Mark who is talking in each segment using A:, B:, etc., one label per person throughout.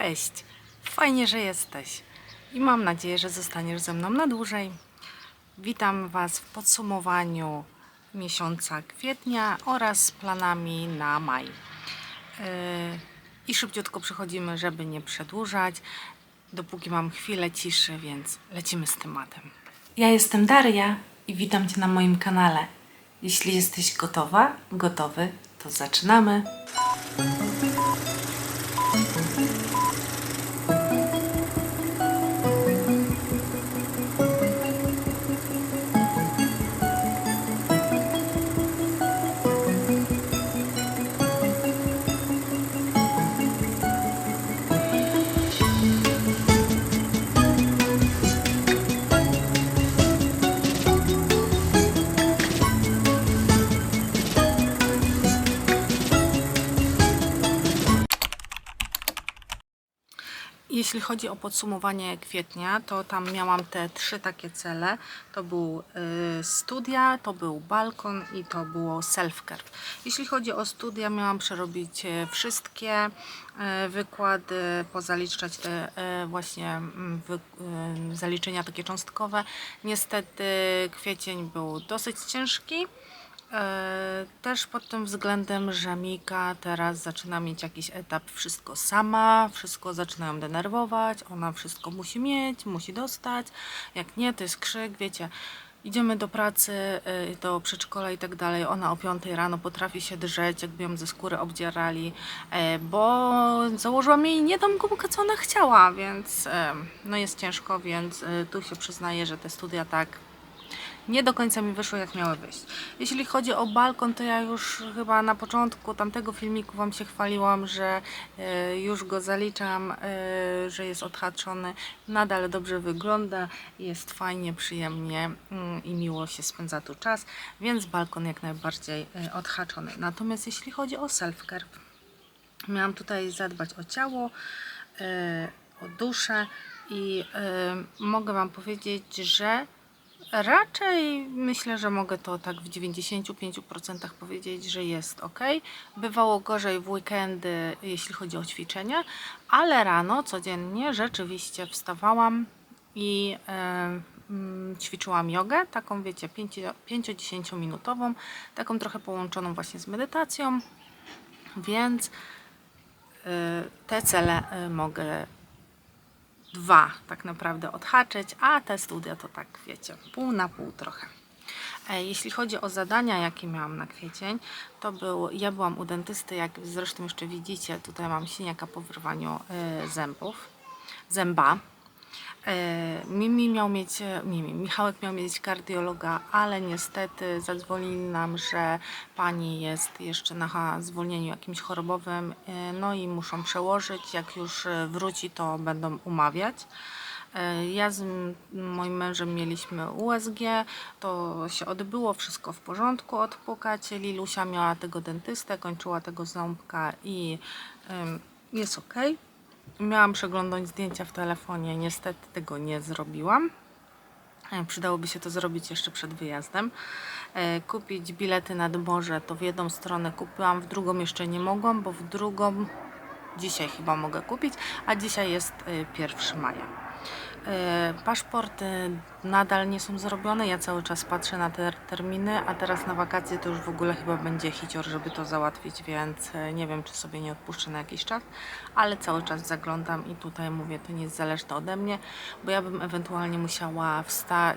A: Cześć! Fajnie, że jesteś i mam nadzieję, że zostaniesz ze mną na dłużej. Witam Was w podsumowaniu miesiąca kwietnia oraz z planami na maj. Yy, I szybciutko przechodzimy, żeby nie przedłużać, dopóki mam chwilę ciszy, więc lecimy z tematem. Ja jestem Daria i witam Cię na moim kanale. Jeśli jesteś gotowa, gotowy, to zaczynamy. Jeśli chodzi o podsumowanie kwietnia, to tam miałam te trzy takie cele. To był y, studia, to był balkon i to było self-care. Jeśli chodzi o studia, miałam przerobić e, wszystkie e, wykłady, pozaliczać te e, właśnie mm, zaliczenia takie cząstkowe. Niestety kwiecień był dosyć ciężki. E, Też pod tym względem, że Mika teraz zaczyna mieć jakiś etap wszystko sama, wszystko zaczyna ją denerwować, ona wszystko musi mieć, musi dostać, jak nie to jest krzyk, wiecie. Idziemy do pracy, y, do przedszkola i tak dalej. Ona o 5 rano potrafi się drzeć, jakby ją ze skóry obdzierali, e, bo założyłam jej nie tą gumkę, co ona chciała, więc e, no jest ciężko, więc tu się przyznaję, że te studia tak nie do końca mi wyszło jak miały wyjść. Jeśli chodzi o balkon, to ja już chyba na początku tamtego filmiku Wam się chwaliłam, że e, już go zaliczam, e, że jest odhaczony. Nadal dobrze wygląda, jest fajnie, przyjemnie mm, i miło się spędza tu czas, więc balkon jak najbardziej e, odhaczony. Natomiast jeśli chodzi o self-care, miałam tutaj zadbać o ciało, o duszę i mogę Wam powiedzieć, że Raczej myślę, że mogę to tak w 95% powiedzieć, że jest ok. Bywało gorzej w weekendy, jeśli chodzi o ćwiczenia, ale rano codziennie rzeczywiście wstawałam i mm, ćwiczyłam jogę, taką wiecie, 5-10 minutową, taką trochę połączoną właśnie z medytacją, więc e, te cele e, mogę dwa tak naprawdę odhaczyć, a te studia to tak wiecie, pół na pół trochę. E, Jeśli chodzi o zadania, jakie miałam na kwiecień, to był, ja byłam u dentysty, jak zresztą jeszcze widzicie, tutaj mam siniaka po wyrwaniu e, zębów, zęba. E, Mimi miał mieć, e, Mimi, Michałek miał mieć kardiologa, ale niestety zadzwonili nam, że pani jest jeszcze na zwolnieniu jakimś chorobowym, e, no i muszą przełożyć. Jak już wróci, to będą umawiać. Ja z moim mężem mieliśmy USG, to się odbyło, wszystko w porządku, odpukać. Lilusia miała tego dentystę, kończyła tego ząbka i jest ok. Miałam przeglądać zdjęcia w telefonie, niestety tego nie zrobiłam. E, Przydałoby się to zrobić jeszcze przed wyjazdem. E, Kupić bilety nad morze to w jedną stronę kupiłam, w drugą jeszcze nie mogłam, bo w drugą dzisiaj chyba mogę kupić, a dzisiaj jest e, 1 maja. E, Paszporty nadal nie są zrobione. Ja cały czas patrzę na te terminy, a teraz na wakacje to już w ogóle chyba będzie hicior, żeby to załatwić, więc e, nie wiem, czy sobie nie odpuszczę na jakiś czas, ale cały czas zaglądam i tutaj mówię, to nie jest zależne ode mnie, bo ja bym ewentualnie musiała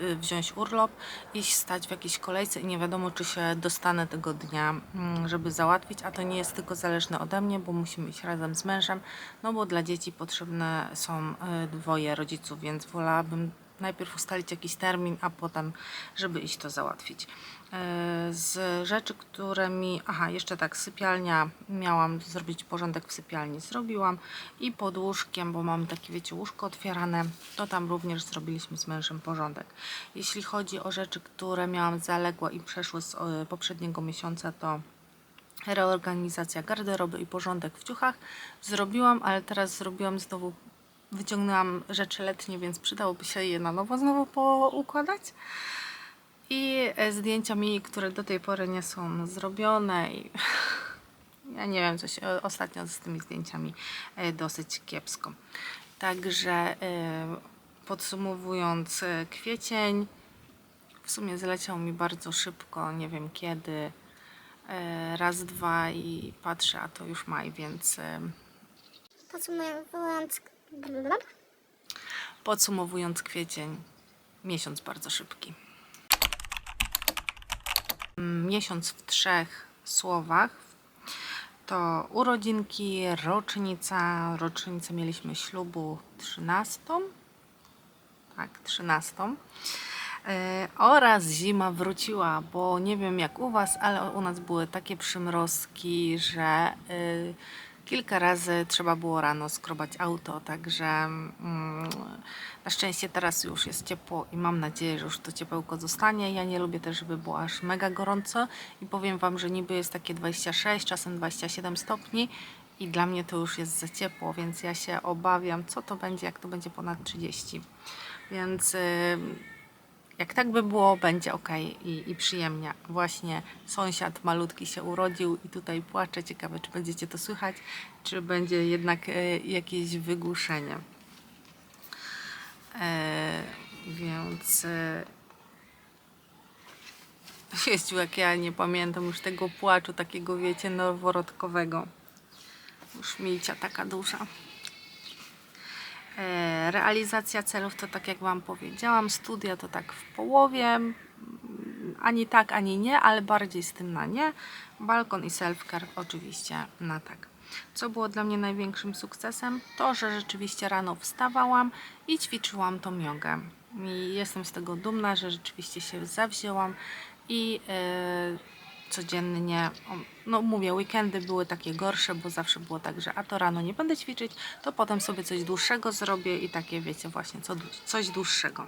A: y, wziąć urlop, iść stać w jakiejś kolejce i nie wiadomo, czy się dostanę tego dnia, mm, żeby załatwić, a to nie jest tylko zależne ode mnie, bo musimy iść razem z mężem, no bo dla dzieci potrzebne są y, dwoje rodziców, więc wolałabym najpierw ustalić jakiś termin, a potem, żeby iść to załatwić. E, Z rzeczy, które mi. Aha, jeszcze tak, sypialnia. Miałam zrobić porządek w sypialni, zrobiłam. I pod łóżkiem, bo mam takie, wiecie, łóżko otwierane, to tam również zrobiliśmy z mężem porządek. Jeśli chodzi o rzeczy, które miałam zaległe i przeszły z e, poprzedniego miesiąca, to reorganizacja garderoby i porządek w ciuchach zrobiłam, ale teraz zrobiłam znowu, wyciągnęłam rzeczy letnie, więc przydałoby się je na nowo znowu poukładać. I e, zdjęcia mi, które do tej pory nie są zrobione i ja nie wiem, coś e, ostatnio z tymi zdjęciami e, dosyć kiepsko. Także e, podsumowując, kwiecień w sumie zleciał mi bardzo szybko, nie wiem kiedy. Raz, dwa i patrzę, a to już maj, więc
B: Podsumowując,
A: podsumowując kwiecień, miesiąc bardzo szybki. Miesiąc w trzech słowach to urodzinki, rocznica. Rocznicę mieliśmy ślubu 13. Tak, 13. E, oraz zima wróciła, bo nie wiem jak u Was, ale u nas były takie przymrozki, że y, kilka razy trzeba było rano skrobać auto, także mm, na szczęście teraz już jest ciepło i mam nadzieję, że już to ciepełko zostanie. Ja nie lubię też, żeby było aż mega gorąco i powiem Wam, że niby jest takie 26, czasem 27 stopni i dla mnie to już jest za ciepło, więc ja się obawiam, co to będzie, jak to będzie ponad 30. Więc... y, jak tak by było, będzie ok i, i przyjemnie. Właśnie sąsiad malutki się urodził i tutaj płacze. Ciekawe, czy będziecie to słychać, czy będzie jednak e, jakieś wygłuszenie. E, więc e, jak ja nie pamiętam już tego płaczu takiego, wiecie, noworodkowego. Już milcia taka duża. E, Realizacja celów to tak jak Wam powiedziałam, studia to tak w połowie, ani tak, ani nie, ale bardziej z tym na nie. Balkon i self-care oczywiście na tak. Co było dla mnie największym sukcesem? To, że rzeczywiście rano wstawałam i ćwiczyłam tą jogę. I jestem z tego dumna, że rzeczywiście się zawzięłam i e, codziennie, no mówię, weekendy były takie gorsze, bo zawsze było tak, że a to rano nie będę ćwiczyć, to potem sobie coś dłuższego zrobię i takie wiecie właśnie, co, coś dłuższego.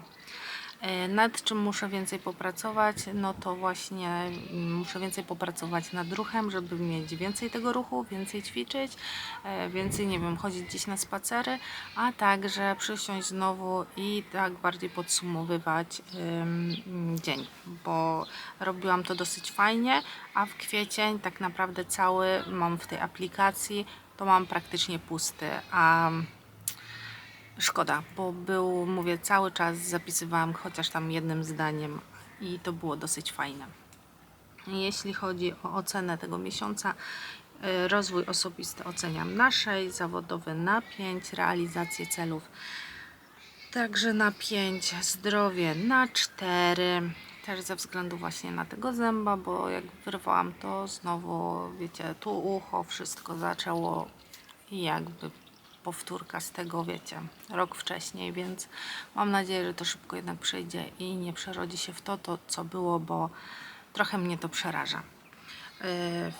A: E, Nad czym muszę więcej popracować? No to właśnie mm, muszę więcej popracować nad ruchem, żeby mieć więcej tego ruchu, więcej ćwiczyć, e, więcej, nie wiem, chodzić gdzieś na spacery, a także przysiąść znowu i tak bardziej podsumowywać dzień, bo robiłam to dosyć fajnie, a w kwiecień tak naprawdę cały mam w tej aplikacji, to mam praktycznie pusty, a Szkoda, bo był, mówię, cały czas zapisywałam chociaż tam jednym zdaniem i to było dosyć fajne. Jeśli chodzi o ocenę tego miesiąca, y, rozwój osobisty oceniam na 6, zawodowy na 5, realizację celów także na 5, zdrowie na 4, też ze względu właśnie na tego zęba, bo jak wyrwałam to znowu, wiecie, tu ucho, wszystko zaczęło jakby powtórka z tego, wiecie, rok wcześniej, więc mam nadzieję, że to szybko jednak przejdzie i nie przerodzi się w to, to co było, bo trochę mnie to przeraża. Yy,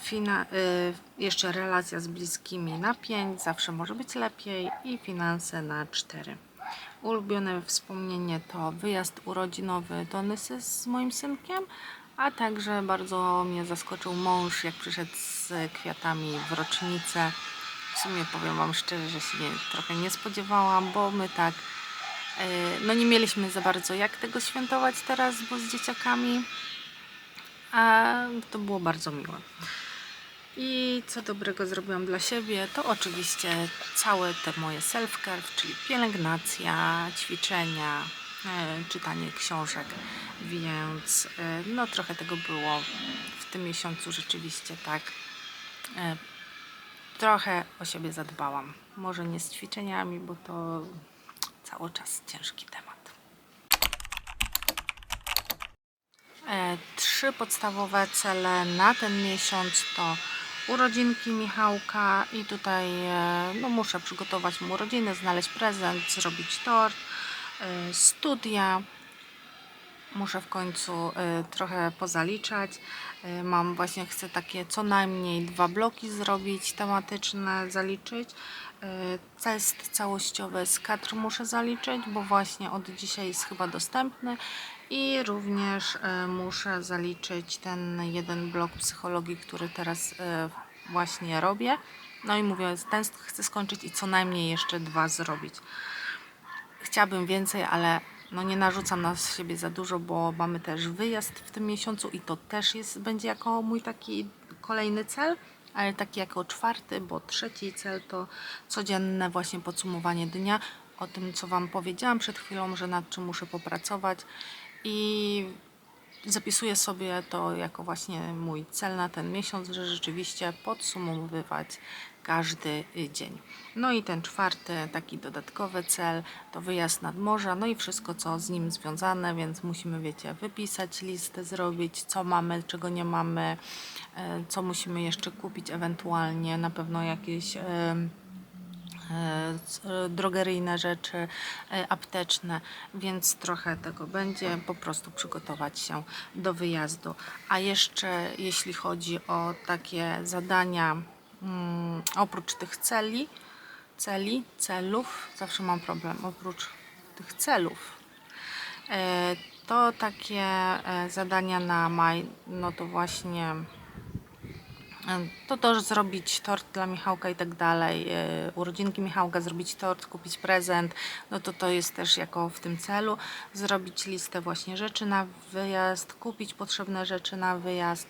A: Fina, yy, jeszcze relacja z bliskimi na 5, zawsze może być lepiej i finanse na 4. Ulubione wspomnienie to wyjazd urodzinowy do Nysy z moim synkiem, a także bardzo mnie zaskoczył mąż, jak przyszedł z kwiatami w rocznicę. W sumie powiem Wam szczerze, że się trochę nie spodziewałam, bo my tak, e, no nie mieliśmy za bardzo jak tego świętować teraz, bo z dzieciakami, a to było bardzo miłe. I co dobrego zrobiłam dla siebie, to oczywiście całe te moje self-care, czyli pielęgnacja, ćwiczenia, e, czytanie książek, więc e, no trochę tego było w tym miesiącu rzeczywiście tak. Trochę o siebie zadbałam. Może nie z ćwiczeniami, bo to cały czas ciężki temat. E, Trzy podstawowe cele na ten miesiąc to urodzinki Michałka i tutaj e, no, muszę przygotować mu urodziny, znaleźć prezent, zrobić tort, e, studia. Muszę w końcu e, trochę pozaliczać. E, Mam właśnie, chcę takie co najmniej dwa bloki zrobić, tematyczne zaliczyć. E, Test całościowy z kadr muszę zaliczyć, bo właśnie od dzisiaj jest chyba dostępny. I również muszę zaliczyć ten jeden blok psychologii, który teraz właśnie robię. No i mówię, ten chcę skończyć i co najmniej jeszcze dwa zrobić. Chciałabym więcej, ale no nie narzucam na siebie za dużo, bo mamy też wyjazd w tym miesiącu i to też jest, będzie jako mój taki kolejny cel, ale taki jako czwarty, bo trzeci cel to codzienne właśnie podsumowanie dnia. O tym, co Wam powiedziałam przed chwilą, że nad czym muszę popracować i zapisuję sobie to jako właśnie mój cel na ten miesiąc, że rzeczywiście podsumowywać każdy y, dzień. No i ten czwarty, taki dodatkowy cel to wyjazd nad morze, no i wszystko co z nim związane, więc musimy, wiecie, wypisać listę, zrobić, co mamy, czego nie mamy, e, co musimy jeszcze kupić ewentualnie, na pewno jakieś. e, e, drogeryjne rzeczy, apteczne, więc trochę tego będzie, po prostu przygotować się do wyjazdu. A jeszcze jeśli chodzi o takie zadania, mm, oprócz tych celi, celi, celów, zawsze mam problem, oprócz tych celów, e, to takie e, zadania na maj, no to właśnie to też zrobić tort dla Michałka i tak dalej, e, urodzinki Michałka, zrobić tort, kupić prezent, no to to jest też jako w tym celu, zrobić listę właśnie rzeczy na wyjazd, kupić potrzebne rzeczy na wyjazd,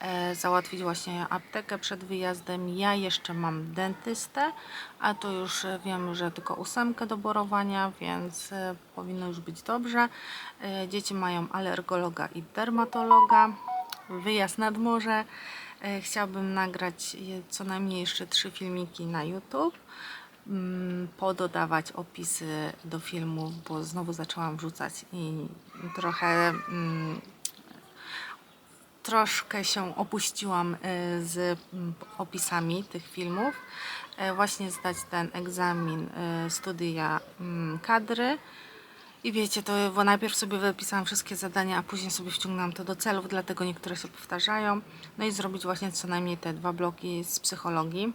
A: e, załatwić właśnie aptekę przed wyjazdem. Ja jeszcze mam dentystę, a to już e, wiem, że tylko ósemkę do borowania, więc powinno już być dobrze. Dzieci mają alergologa i dermatologa, wyjazd nad morze. E, Chciałabym nagrać co najmniej jeszcze trzy filmiki na YouTube, mm, pododawać opisy do filmów, bo znowu zaczęłam wrzucać i trochę mm, troszkę się opuściłam e, z mm, opisami tych filmów. E, Właśnie zdać ten egzamin studia kadry. I wiecie, to bo najpierw sobie wypisałam wszystkie zadania, a później sobie wciągnęłam to do celów, dlatego niektóre się powtarzają. No i zrobić właśnie co najmniej te dwa bloki z psychologii.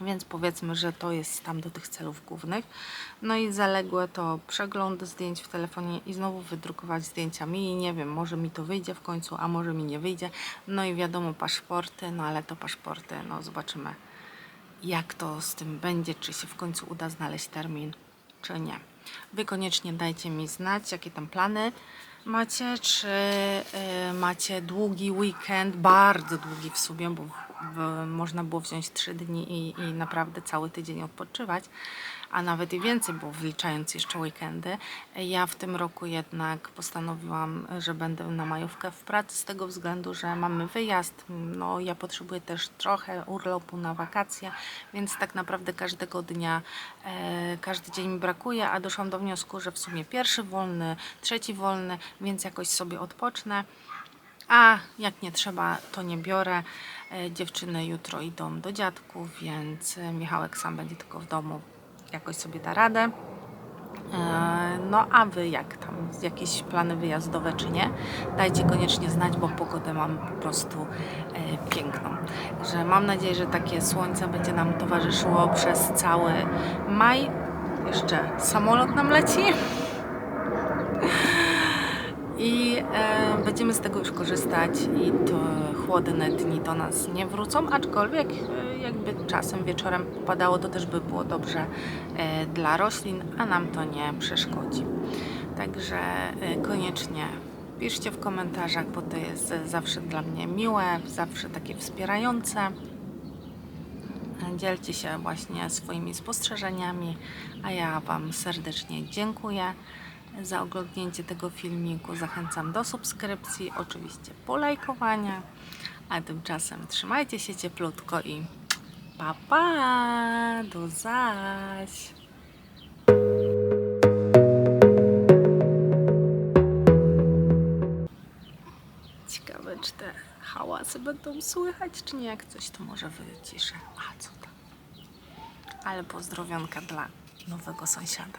A: Więc powiedzmy, że to jest tam do tych celów głównych. No i zaległe to przegląd zdjęć w telefonie i znowu wydrukować zdjęciami. I nie wiem, może mi to wyjdzie w końcu, a może mi nie wyjdzie. No i wiadomo, paszporty, no ale to paszporty, no zobaczymy jak to z tym będzie, czy się w końcu uda znaleźć termin, czy nie. Wy koniecznie dajcie mi znać, jakie tam plany macie, czy y, macie długi weekend, bardzo długi w sumie, bo można było wziąć 3 dni i, i naprawdę cały tydzień odpoczywać, a nawet i więcej, bo wliczając jeszcze weekendy. Ja w tym roku jednak postanowiłam, że będę na majówkę w pracy z tego względu, że mamy wyjazd. No, ja potrzebuję też trochę urlopu na wakacje, więc tak naprawdę każdego dnia, e, każdy dzień mi brakuje, a doszłam do wniosku, że w sumie pierwszy wolny, trzeci wolny, więc jakoś sobie odpocznę. A jak nie trzeba, to nie biorę. E, Dziewczyny jutro idą do dziadków, więc e, Michałek sam będzie tylko w domu. Jakoś sobie da radę. E, No a wy jak tam? Jakieś plany wyjazdowe czy nie? Dajcie koniecznie znać, bo pogodę mam po prostu e, piękną. Że mam nadzieję, że takie słońce będzie nam towarzyszyło przez cały maj. Jeszcze samolot nam leci. I e, będziemy z tego już korzystać i to chłodne dni do nas nie wrócą, aczkolwiek e, jakby czasem wieczorem popadało, to też by było dobrze e, dla roślin, a nam to nie przeszkodzi. Także e, koniecznie piszcie w komentarzach, bo to jest zawsze dla mnie miłe, zawsze takie wspierające. Dzielcie się właśnie swoimi spostrzeżeniami, a ja Wam serdecznie dziękuję za oglądnięcie tego filmiku. Zachęcam do subskrypcji, oczywiście polajkowania, a tymczasem trzymajcie się cieplutko i pa pa, do zaś! Ciekawe, czy te hałasy będą słychać, czy nie? Jak coś, to może wyciszę. A co tam? Ale pozdrowionka dla nowego sąsiada.